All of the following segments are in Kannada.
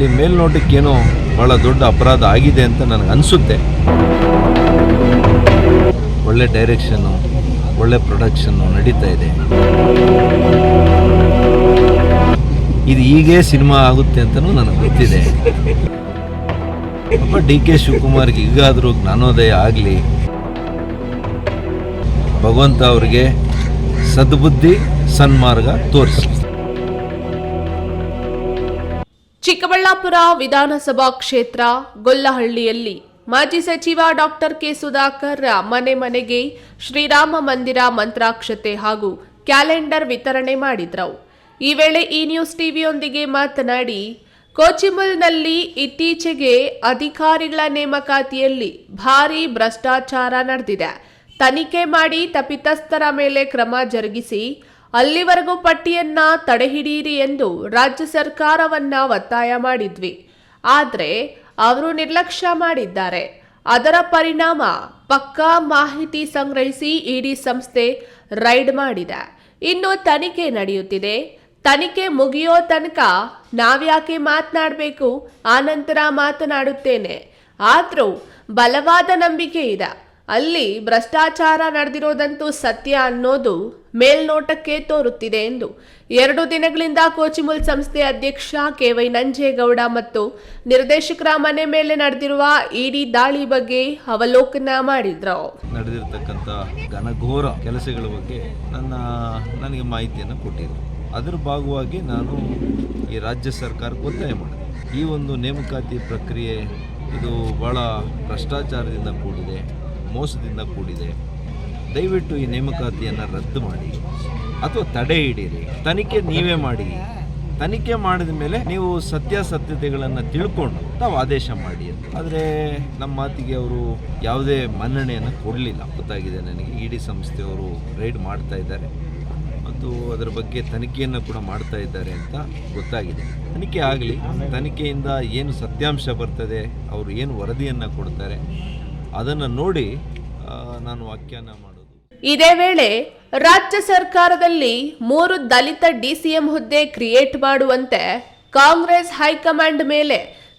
ಇಲ್ಲಿ ಮೇಲ್ನೋಟಕ್ಕೇನೋ ಭಾಳ ದೊಡ್ಡ ಅಪರಾಧ ಆಗಿದೆ ಅಂತ ನನಗೆ ಅನಿಸುತ್ತೆ. ಒಳ್ಳೆ ಡೈರೆಕ್ಷನ್ನು, ಒಳ್ಳೆ ಪ್ರೊಡಕ್ಷನ್ನು ನಡೀತಾ ಇದೆ. ಇದು ಈಗೇ ಸಿನಿಮಾ ಆಗುತ್ತೆ ಅಂತಲೂ ನನಗೆ ಗೊತ್ತಿದೆ. ಅಪ್ಪ ಡಿ ಕೆ ಶಿವಕುಮಾರ್ಗೆ ಈಗಾದರೂ ಜ್ಞಾನೋದಯ ಆಗಲಿ. ಭಗವಂತ ಅವ್ರಿಗೆ ಸದ್ಬುದ್ಧಿ, ಸನ್ಮಾರ್ಗ ತೋರಿಸಿ ಚಿಕ್ಕಬಳ್ಳಾಪುರ ವಿಧಾನಸಭಾ ಕ್ಷೇತ್ರ ಗೊಲ್ಲಹಳ್ಳಿಯಲ್ಲಿ ಮಾಜಿ ಸಚಿವ ಡಾಕ್ಟರ್ ಕೆ ಸುಧಾಕರ್ ಮನೆ ಮನೆಗೆ ಶ್ರೀರಾಮ ಮಂದಿರ ಮಂತ್ರಾಕ್ಷತೆ ಹಾಗೂ ಕ್ಯಾಲೆಂಡರ್ ವಿತರಣೆ ಮಾಡಿದ್ರು ಈ ವೇಳೆ ಈ ನ್ಯೂಸ್ ಟಿವಿಯೊಂದಿಗೆ ಮಾತನಾಡಿ ಕೋಚಿಮುಲ್ನಲ್ಲಿ ಇತ್ತೀಚೆಗೆ ಅಧಿಕಾರಿಗಳ ನೇಮಕಾತಿಯಲ್ಲಿ ಭಾರೀ ಭ್ರಷ್ಟಾಚಾರ ನಡೆದಿದೆ. ತನಿಖೆ ಮಾಡಿ ತಪ್ಪಿತಸ್ಥರ ಮೇಲೆ ಕ್ರಮ ಜರುಗಿಸಿ ಅಲ್ಲಿವರೆಗೂ ಪಟ್ಟಿಯನ್ನ ತಡೆಹಿಡಿಯಿರಿ ಎಂದು ರಾಜ್ಯ ಸರ್ಕಾರವನ್ನ ಒತ್ತಾಯ ಮಾಡಿದ್ವಿ. ಆದರೆ ಅವರು ನಿರ್ಲಕ್ಷ್ಯ ಮಾಡಿದ್ದಾರೆ. ಅದರ ಪರಿಣಾಮ ಪಕ್ಕಾ ಮಾಹಿತಿ ಸಂಗ್ರಹಿಸಿ ಇಡಿ ಸಂಸ್ಥೆ ರೈಡ್ ಮಾಡಿದೆ. ಇನ್ನು ತನಿಖೆ ನಡೆಯುತ್ತಿದೆ. ತನಿಖೆ ಮುಗಿಯೋ ತನಕ ನಾವ್ಯಾಕೆ ಮಾತನಾಡಬೇಕು? ಆನಂತರ ಮಾತನಾಡುತ್ತೇನೆ. ಆದರೂ ಬಲವಾದ ನಂಬಿಕೆ ಇದೆ. ಅಲ್ಲಿ ಭ್ರಷ್ಟಾಚಾರ ನಡೆದಿರೋದಂತೂ ಸತ್ಯ ಅನ್ನೋದು ಮೇಲ್ನೋಟಕ್ಕೆ ತೋರುತ್ತಿದೆ ಎಂದು. ಎರಡು ದಿನಗಳಿಂದ ಕೋಚಿಮುಲ್ ಸಂಸ್ಥೆ ಅಧ್ಯಕ್ಷ ಕೆ ವೈ ನಂಜೇಗೌಡ ಮತ್ತು ನಿರ್ದೇಶಕರ ಮನೆ ಮೇಲೆ ನಡೆದಿರುವ ಇಡಿ ದಾಳಿ ಬಗ್ಗೆ ಅವಲೋಕನ ಮಾಡಿದ್ರು. ನಡೆದಿರ್ತಕ್ಕಂಥ ಘನಘೋರ ಕೆಲಸಗಳ ಬಗ್ಗೆ ನನ್ನ, ನನಗೆ ಮಾಹಿತಿಯನ್ನು ಕೊಟ್ಟಿದ್ರು. ಅದರ ಭಾಗವಾಗಿ ನಾನು ಈ ರಾಜ್ಯ ಸರ್ಕಾರಕ್ಕೆ ಒತ್ತಾಯ ಮಾಡಿದೆ. ಈ ಒಂದು ನೇಮಕಾತಿ ಪ್ರಕ್ರಿಯೆ ಇದು ಬಹಳ ಭ್ರಷ್ಟಾಚಾರದಿಂದ ಕೂಡಿದೆ. ಮೋಸದಿಂದ ಕೂಡಿದೆ. ದಯವಿಟ್ಟು ಈ ನೇಮಕಾತಿಯನ್ನು ರದ್ದು ಮಾಡಿ ಅಥವಾ ತಡೆ ಹಿಡೀರಿ. ತನಿಖೆ ನೀವೇ ಮಾಡಿ. ತನಿಖೆ ಮಾಡಿದ ಮೇಲೆ ನೀವು ಸತ್ಯಾಸತ್ಯತೆಗಳನ್ನು ತಿಳ್ಕೊಂಡು ತಾವು ಆದೇಶ ಮಾಡಿ ಅಂತ. ಆದರೆ ನಮ್ಮ ಮಾತಿಗೆ ಅವರು ಯಾವುದೇ ಮನ್ನಣೆಯನ್ನು ಕೊಡಲಿಲ್ಲ. ಗೊತ್ತಾಗಿದೆ ನನಗೆ. ಇ ಡಿ ಸಂಸ್ಥೆಯವರು ರೈಡ್ ಮಾಡ್ತಾ ಇದ್ದಾರೆ. ಮತ್ತು ಅದರ ಬಗ್ಗೆ ತನಿಖೆಯನ್ನು ಕೂಡ ಮಾಡ್ತಾ ಇದ್ದಾರೆ ಅಂತ ಗೊತ್ತಾಗಿದೆ. ತನಿಖೆ ಆಗಲಿ. ತನಿಖೆಯಿಂದ ಏನು ಸತ್ಯಾಂಶ ಬರ್ತದೆ, ಅವರು ಏನು ವರದಿಯನ್ನು ಕೊಡ್ತಾರೆ ಅದನ್ನು ನೋಡಿ ನಾನು ವ್ಯಾಖ್ಯಾನ ಮಾಡೋದು. ಇದೇ ವೇಳೆ ರಾಜ್ಯ ಸರ್ಕಾರದಲ್ಲಿ ಮೂರು ದಲಿತ ಡಿಸಿಎಂ ಹುದ್ದೆ ಕ್ರಿಯೇಟ್ ಮಾಡುವಂತೆ ಕಾಂಗ್ರೆಸ್ ಹೈಕಮಾಂಡ್ ಮೇಲೆ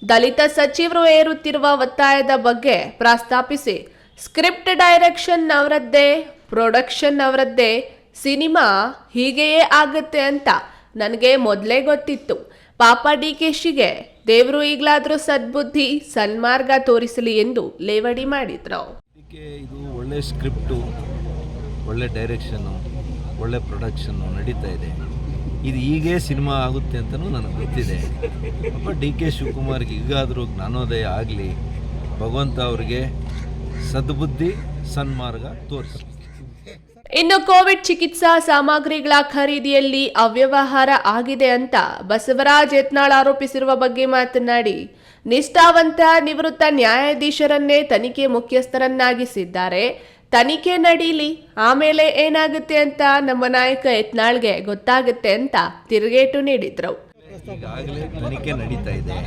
ದಲಿತ ಸಚಿವರು ಏರುತ್ತಿರುವ ಒತ್ತಾಯದ ಬಗ್ಗೆ ಪ್ರಸ್ತಾಪಿಸಿ, ಸ್ಕ್ರಿಪ್ಟ್ ಡೈರೆಕ್ಷನ್ ಅವರದ್ದೇ, ಪ್ರೊಡಕ್ಷನ್ ಅವರದ್ದೇ, ಸಿನಿಮಾ ಹೀಗೆಯೇ ಆಗುತ್ತೆ ಅಂತ ನನಗೆ ಮೊದಲೇ ಗೊತ್ತಿತ್ತು. ಪಾಪ ಡಿ ಕೆ ದೇವರು ಈಗಲಾದರೂ ಸದ್ಬುದ್ಧಿ, ಸನ್ಮಾರ್ಗ ತೋರಿಸಲಿ ಎಂದು ಲೇವಡಿ ಮಾಡಿದ್ರು. ಇದು ಒಳ್ಳೆ ಸ್ಕ್ರಿಪ್ಟು, ಒಳ್ಳೆ ಡೈರೆಕ್ಷನ್ನು, ಒಳ್ಳೆ ಪ್ರೊಡಕ್ಷನ್ನು ನಡೀತಾ ಇದೆ. ಇದು ಹೀಗೆ ಸಿನಿಮಾ ಆಗುತ್ತೆ ಅಂತಲೂ ನನಗೆ ಗೊತ್ತಿದೆ. ಪಾಪ ಡಿ ಕೆ ಶಿವಕುಮಾರ್ಗೆ ಈಗಾದರೂ ಜ್ಞಾನೋದಯ ಆಗಲಿ, ಭಗವಂತ ಅವರಿಗೆ ಸದ್ಬುದ್ಧಿ, ಸನ್ಮಾರ್ಗ ತೋರಿಸಿ ಇನ್ನು ಕೋವಿಡ್ ಚಿಕಿತ್ಸಾ ಸಾಮಗ್ರಿಗಳ ಖರೀದಿಯಲ್ಲಿ ಅವ್ಯವಹಾರ ಆಗಿದೆ ಅಂತ ಬಸವರಾಜ್ ಯತ್ನಾಳ್ ಆರೋಪಿಸಿರುವ ಬಗ್ಗೆ ಮಾತನಾಡಿ, ನಿಷ್ಠಾವಂತ ನಿವೃತ್ತ ನ್ಯಾಯಾಧೀಶರನ್ನೇ ತನಿಖೆ ಮುಖ್ಯಸ್ಥರನ್ನಾಗಿಸಿದ್ದಾರೆ. ತನಿಖೆ ನಡೀಲಿ, ಆಮೇಲೆ ಏನಾಗುತ್ತೆ ಅಂತ ನಮ್ಮ ನಾಯಕ ಯತ್ನಾಳ್ಗೆ ಗೊತ್ತಾಗುತ್ತೆ ಅಂತ ತಿರುಗೇಟು ನೀಡಿದ್ರು. ತನಿಖೆ ನಡೀತಾ ಇದೆ.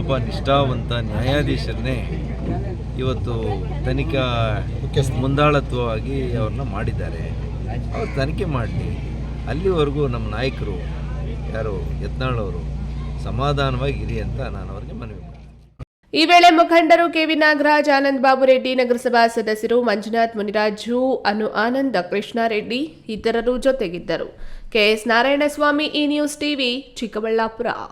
ಒಬ್ಬ ನಿಷ್ಠಾವಂತ ನ್ಯಾಯಾಧೀಶರನ್ನೇ ಇವತ್ತು ತನಿಖಾ ಮುಂದಾಳತ್ವವಾಗಿ ಅವ್ರನ್ನ ಮಾಡಿದ್ದಾರೆ. ಅವ್ರು ತನಿಖೆ ಮಾಡಲಿ. ಅಲ್ಲಿವರೆಗೂ ನಮ್ಮ ನಾಯಕರು ಯಾರು? ಯತ್ನಾಳವರು ಸಮಾಧಾನವಾಗಿ ಇರಿ ಅಂತ ನಾನು ಅವ್ರಿಗೆ ಮನವಿ ಮಾಡ್ತೀನಿ. ಈ ವೇಳೆ ಮುಖಂಡರು ಕೆವಿ ನಾಗರಾಜ್ ಆನಂದ್ ಬಾಬು ರೆಡ್ಡಿ ನಗರಸಭಾ ಸದಸ್ಯರು ಮಂಜುನಾಥ್ ಮುನಿರಾಜು ಅನು ಆನಂದ ಕೃಷ್ಣಾರೆಡ್ಡಿ ಇತರರು ಜೊತೆಗಿದ್ದರು. ಕೆಎಸ್ ನಾರಾಯಣಸ್ವಾಮಿ ಈ ನ್ಯೂಸ್ ಟಿವಿ ಚಿಕ್ಕಬಳ್ಳಾಪುರ.